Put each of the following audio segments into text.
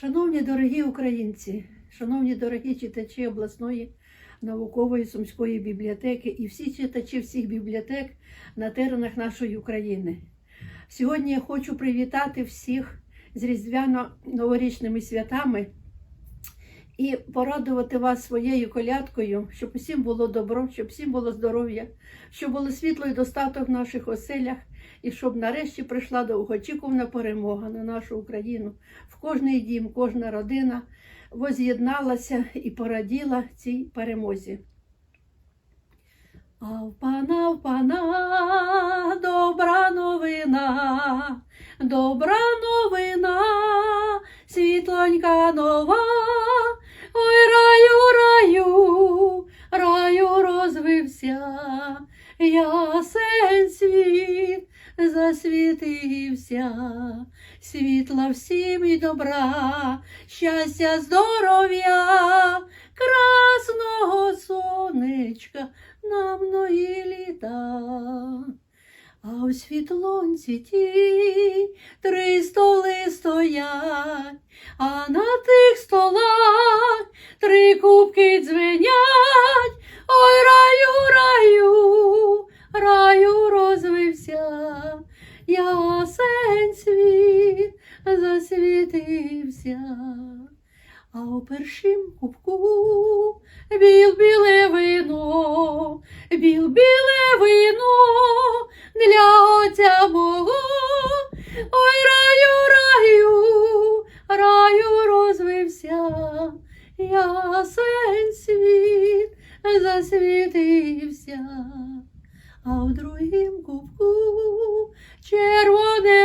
Шановні дорогі українці, шановні дорогі читачі обласної наукової сумської бібліотеки і всі читачі всіх бібліотек на теренах нашої України. Сьогодні я хочу привітати всіх з різдвяно-новорічними святами і порадувати вас своєю колядкою, щоб усім було добро, щоб всім було здоров'я, щоб було світло і достаток в наших оселях, і щоб нарешті прийшла довгоочікувана перемога на нашу Україну. В кожний дім, кожна родина воз'єдналася і пораділа цій перемозі. А в пана, в пана, добра новина, добра новина, світлонька нова, добра, щастя, здоров'я, красного сонечка на многі літа. А у світлонці ті три столи стоять, а на тих столах три кубки дзвенять. Першім кубку біл біле вино, біл біле вино для отця мого. Ой, раю, раю, раю розвився, ясен світ засвітився. А в другім кубку червоне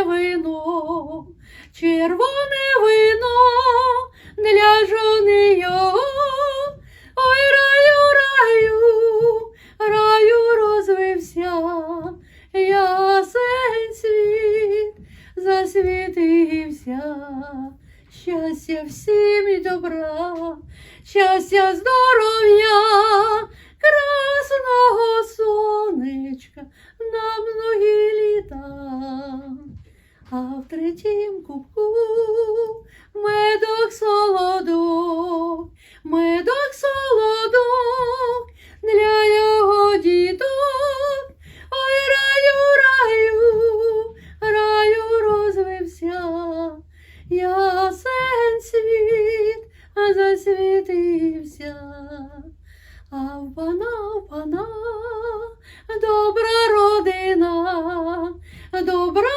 щастя всім і добра, щастя, здоров'я, красного сонечка на многі літа. А в третім кубку медок солодок, А в пана, в добра родина, добра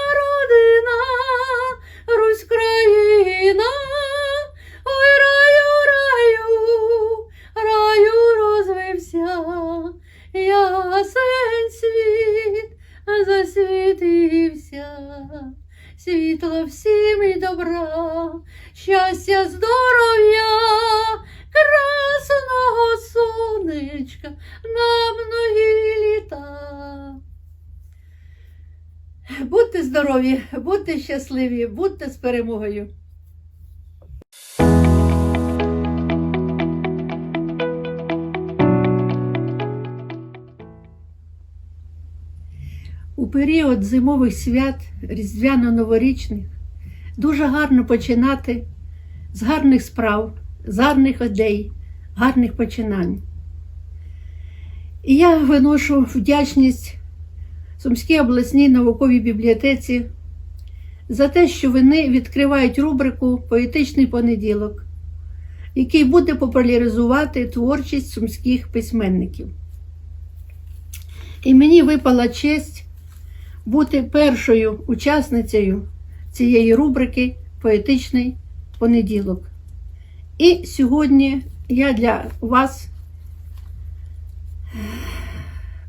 Будьте здорові, будьте щасливі, будьте з перемогою. У період зимових свят, різдвяно-новорічних, дуже гарно починати з гарних справ, з гарних ідей, гарних починань. І я виношу вдячність Сумській обласній науковій бібліотеці за те, що вони відкривають рубрику Поетичний понеділок, який буде популяризувати творчість сумських письменників. І мені випала честь бути першою учасницею цієї рубрики Поетичний понеділок. І сьогодні я для вас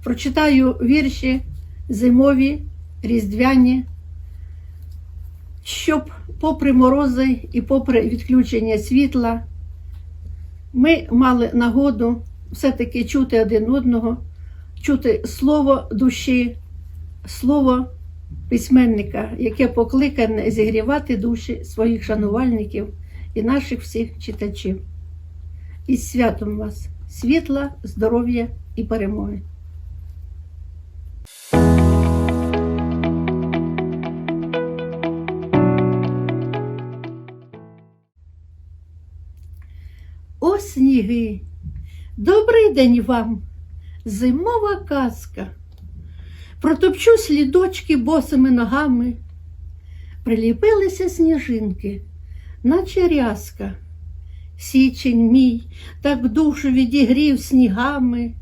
прочитаю вірші зимові, різдвяні, щоб, попри морози і попри відключення світла, ми мали нагоду все-таки чути один одного, чути слово душі, слово письменника, яке покликане зігрівати душі своїх шанувальників і наших всіх читачів. Із святом вас, світла, здоров'я і перемоги! Сніги. Добрий день вам, зимова казка. Протопчу слідочки босими ногами. Приліпилися сніжинки, наче рязка. Січень мій так душу відігрів снігами,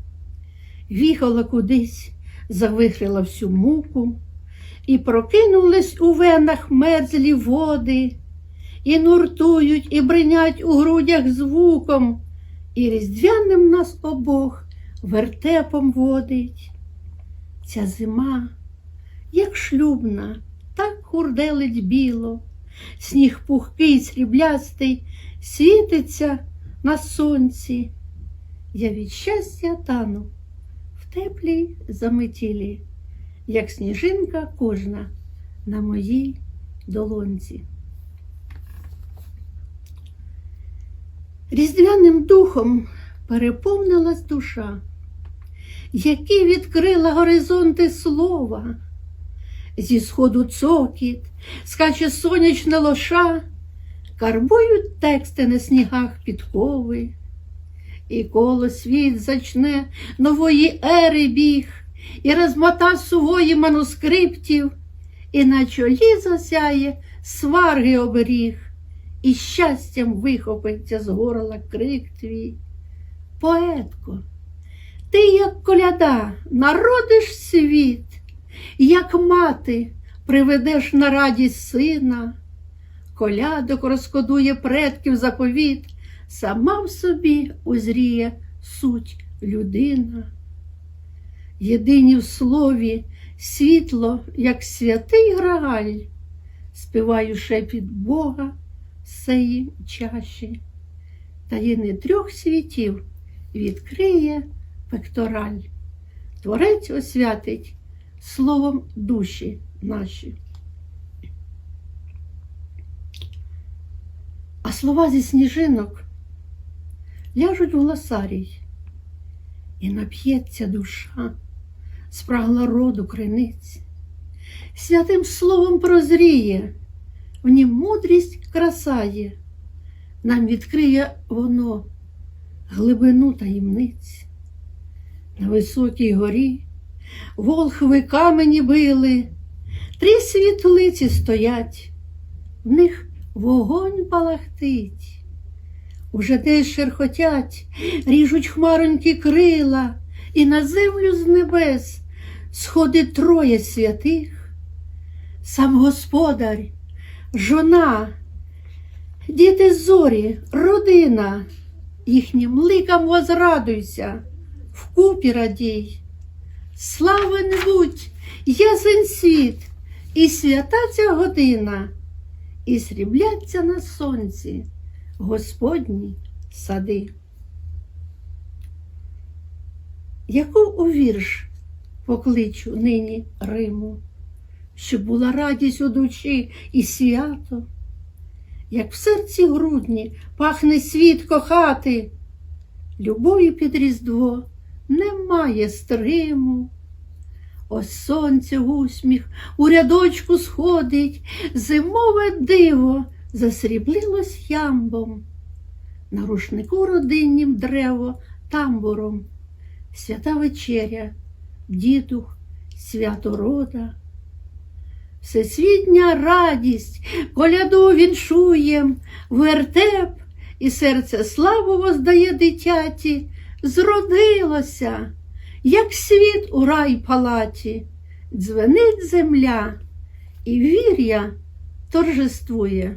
віхала кудись, завихрила всю муку, і прокинулись у венах мерзлі води, і нуртують, і бринять у грудях звуком, і різдвяним нас обох вертепом водить. Ця зима, як шлюбна, так хурделить біло, сніг пухкий, сріблястий, світиться на сонці. Я від щастя тану в теплій заметілі, як сніжинка кожна на моїй долонці. Різдвяним духом переповнилась душа, які відкрила горизонти слова. Зі сходу цокіт, скаче сонячна лоша, карбують тексти на снігах підкови, і коло світ зачне нової ери біг, і розмотав сувої манускриптів, і на чолі засяє сварги оберіг, і щастям вихопиться з горла крик твій. Поетко, ти, як коляда, народиш світ, як мати приведеш на радість сина, колядок розкодує предків заповіт, сама в собі узріє суть людина. Єдині в слові світло, як святий грагаль, співаю шепіт Бога сеї чаші, таїни трьох світів відкриє пектораль. Творець освятить словом душі наші. А слова зі сніжинок ляжуть в гласарій, і нап'ється душа, спрагла роду криниць, святим словом прозріє, в нім мудрість красає, нам відкриє воно глибину таємниць. На високій горі волхви камені били, три світлиці стоять, в них вогонь палахтить. Уже десь шерхотять, ріжуть хмаронькі крила, і на землю з небес сходить троє святих, сам господар, жона, діти зорі, родина, їхнім ликам возрадуйся, вкупі радій. Славен будь, ясен світ, і свята ця година, і срібляться на сонці. Господні сади. Яку у вірш покличу нині Риму, щоб була радість у душі і свято, як в серці грудні пахне світ кохати, любові під Різдво немає стриму. Ось сонце усміх у рядочку сходить, зимове диво засріблилось ямбом. На рушнику родиннім древо тамбуром, свята вечеря, дідух, свято рода. Всесвітня радість, коляду віншуєм, вертеп, і серце славу воздає дитяті, зродилося, як світ у рай палаті, дзвенить земля, і вір'я торжествує.